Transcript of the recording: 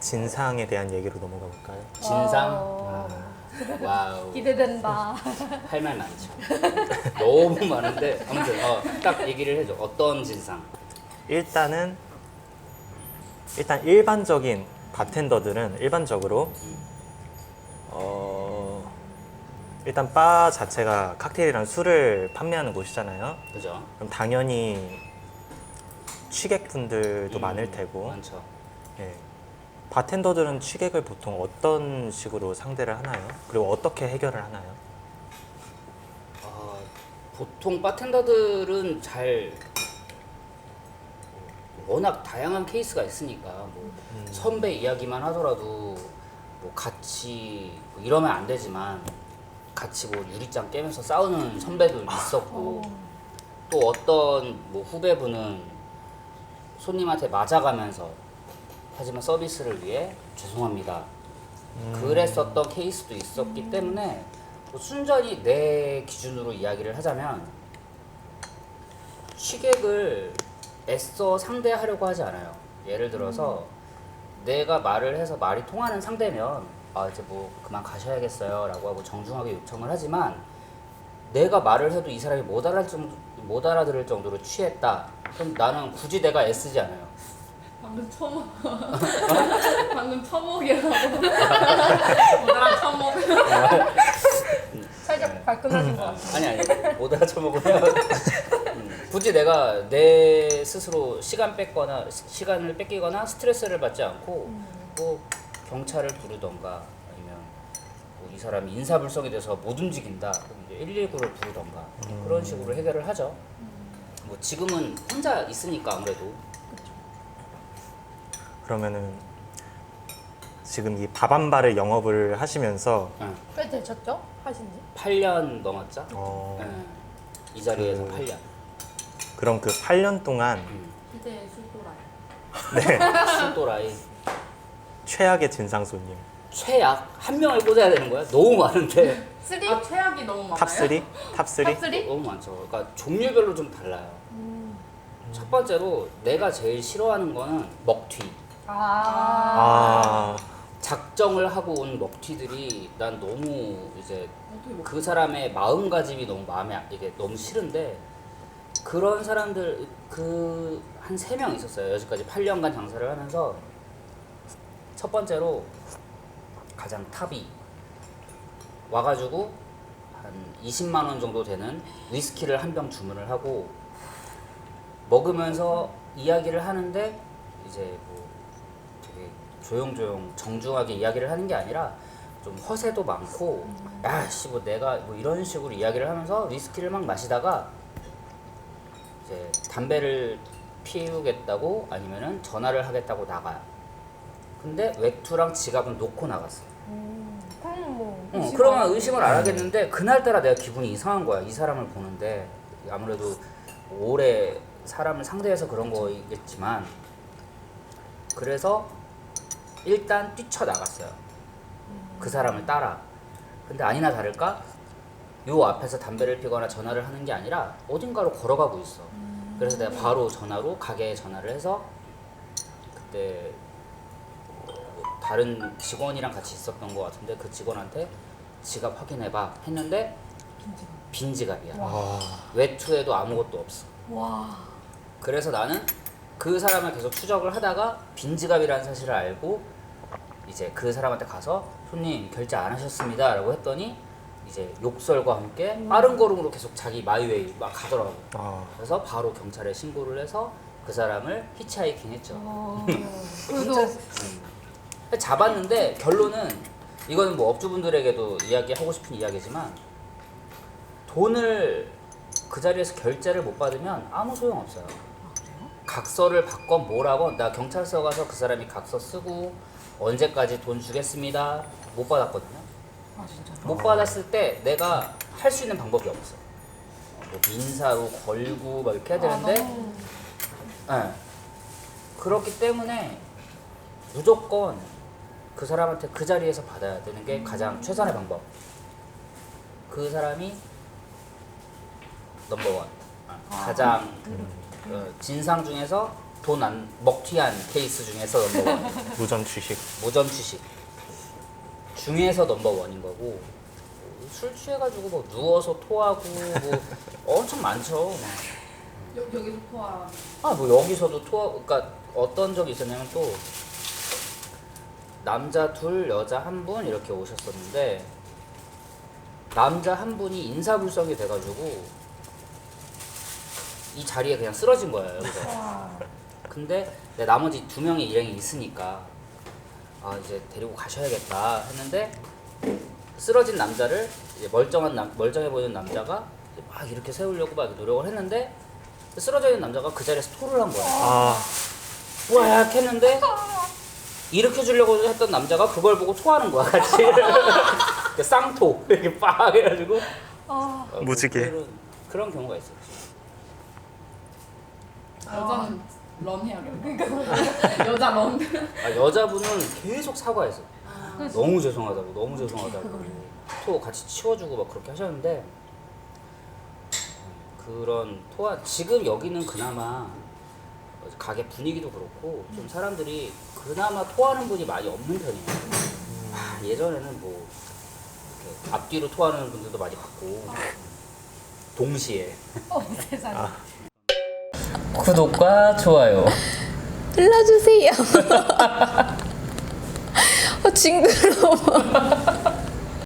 진상에 대한 얘기로 넘어가 볼까요? 진상. 어, 와우. 기대된다. 할 말 많죠. 너무 많은데 아무튼 어, 딱 얘기를 해줘. 어떤 진상? 일단은 일단 일반적인 바텐더들은 일반적으로 어 일단 바 자체가 칵테일이랑 술을 판매하는 곳이잖아요. 그죠? 그럼 당연히 취객분들도 음, 많을 테고 많죠. 예. 바텐더들은 취객을 보통 어떤 식으로 상대를 하나요? 그리고 어떻게 해결을 하나요? 어, 보통 바텐더들은 잘 워낙 다양한 케이스가 있으니까 뭐 선배 이야기만 하더라도 뭐 같이 뭐 이러면 안 되지만 같이 뭐 유리장 깨면서 싸우는 선배도 있었고 또 어떤 뭐 후배분은 손님한테 맞아가면서 하지만 서비스를 위해 죄송합니다. 그랬었던 케이스도 있었기 때문에 뭐 순전히 내 기준으로 이야기를 하자면 취객을 애써 상대하려고 하지 않아요. 예를 들어서 내가 말을 해서 말이 통하는 상대면 아 이제 뭐 그만 가셔야겠어요라고 하고 정중하게 요청을 하지만 내가 말을 해도 이 사람이 못 알아들 못 알아들을 정도로 취했다. 그럼 나는 굳이 내가 애쓰지 않아요. 방금 처먹 방금 처먹이라고. 오늘랑 처먹 살짝 발끈하신 것 같아요. 아니 아니. 못 알아쳐먹으면. 음, 굳이 내가 내 스스로 시간 뺏거나 시- 시간을 뺏기거나 스트레스를 받지 않고 뭐 경찰을 부르던가 아니면 뭐 이 사람이 인사불성이 돼서 못 움직인다. 그럼 이제 119를 부르던가. 그런 식으로 해결을 하죠. 뭐 지금은 혼자 있으니까 아무래도 그러면은 지금 이 밥한바를 영업을 하시면서 응. 꽤 되셨죠? 하신 지? 8년 넘었죠. 어, 응. 이 자리에서 그- 8년. 그럼 그 8년 동안 음. 기대의 술도라이 술도라이 최악의 진상 손님 최악 한 명을 꽂아야 되는 거야? 너무 많은데. 쓰리? 아 최악이 너무 많아요? 탑 3? 탑 3? 탑3? 너무 많죠. 그러니까 종류별로 좀 달라요. 첫 번째로 내가 제일 싫어하는 거는 먹튀. 아. 아, 작정을 하고 온 먹튀들이 난 너무 이제 그 사람의 마음가짐이 너무 마음에 안- 이게 너무 싫은데 그런 사람들 그 한 세 명 있었어요. 여지까지 8년간 장사를 하면서 첫 번째로 가장 탑이 와가지고 한 20만 원 정도 되는 위스키를 한 병 주문을 하고 먹으면서 이야기를 하는데 이제 뭐 조용조용 정중하게 이야기를 하는 게 아니라 좀 허세도 많고 야씨 뭐 내가 뭐 이런 식으로 이야기를 하면서 위스키를 막 마시다가 이제 담배를 피우겠다고 아니면은 전화를 하겠다고 나가요. 근데 외투랑 지갑은 놓고 나갔어요. 음, 그럼 뭐. 어, 의심 그러면 안 의심을 안 하겠는데 그날따라 내가 기분이 이상한 거야. 이 사람을 보는데 아무래도 오래 사람을 상대해서 그런 거겠지만 그래서 일단 뛰쳐나갔어요. 그 사람을 따라. 근데 아니나 다를까 요 앞에서 담배를 피거나 전화를 하는 게 아니라 어딘가로 걸어가고 있어. 그래서 내가 바로 전화로 가게에 전화를 해서 그때 뭐 다른 직원이랑 같이 있었던 것 같은데 그 직원한테 지갑 확인해봐 했는데 빈 지갑이야. 아, 외투에도 아무것도 없어. 와. 그래서 나는 그 사람을 계속 추적을 하다가 빈 지갑이라는 사실을 알고 이제 그 사람한테 가서 손님 결제 안 하셨습니다라고 했더니 이제 욕설과 함께 빠른 걸음으로 계속 자기 마이웨이 막 가더라고. 아, 그래서 바로 경찰에 신고를 해서 그 사람을 히치하이킹 했죠. 어. 그래도 음. 잡았는데 결론은 이거는 뭐 업주분들에게도 이야기하고 싶은 이야기지만 돈을 그 자리에서 결제를 못 받으면 아무 소용 없어요. 각서를 받건 뭐라건 나 경찰서 가서 그 사람이 각서 쓰고 언제까지 돈 주겠습니다 못 받았거든요. 아 진짜. 못 받았을 때 내가 할 수 있는 방법이 없어. 뭐 민사로 걸고 막 이렇게 해야 되는데 너무 네. 그렇기 때문에 무조건 그 사람한테 그 자리에서 받아야 되는 게 가장 최선의 방법. 그 사람이 넘버원. 아, 가장 어, 진상 중에서 돈 안 먹튀한 케이스 중에서 넘버원 무전 주식. 무전 취식 중에서 넘버원인 거고 술 취해가지고 뭐 누워서 토하고 뭐 엄청 많죠. 여, 여기서 포함. 아 뭐 여기서도 토하 그러니까 어떤 적이 있었냐면 또 남자 둘 여자 한 분 이렇게 오셨었는데 남자 한 분이 인사불성이 돼가지고 이 자리에 그냥 쓰러진 거예요 여기서. 와. 근데 내 나머지 두 명의 일행이 있으니까 아 이제 데리고 가셔야겠다 했는데 쓰러진 남자를 이제 멀쩡한 남, 멀쩡해 보이는 남자가 이제 막 이렇게 세우려고 막 노력을 했는데 쓰러져 있는 남자가 그 자리에서 토를 한 거야. 아, 와 했는데 일으켜 주려고 했던 남자가 그걸 보고 토하는 거야 같이. 그 쌍토 이렇게 빡 해가지고 아, 어, 무지개. 그런, 그런 경우가 있어요. 여자는 런 해야겠다. 여자 런. 아, 여자분은 계속 사과했어. 그치. 너무 죄송하다고, 너무 죄송하다고. 토 같이 치워주고 막 그렇게 하셨는데 그런 토한 지금 여기는 그나마 가게 분위기도 그렇고 좀 사람들이 그나마 토하는 분이 많이 없는 편이에요. 아, 예전에는 뭐 이렇게 앞뒤로 토하는 분들도 많이 봤고 동시에 어, 세상에. 구독과 좋아요. 눌러주세요. 어, 징그러워.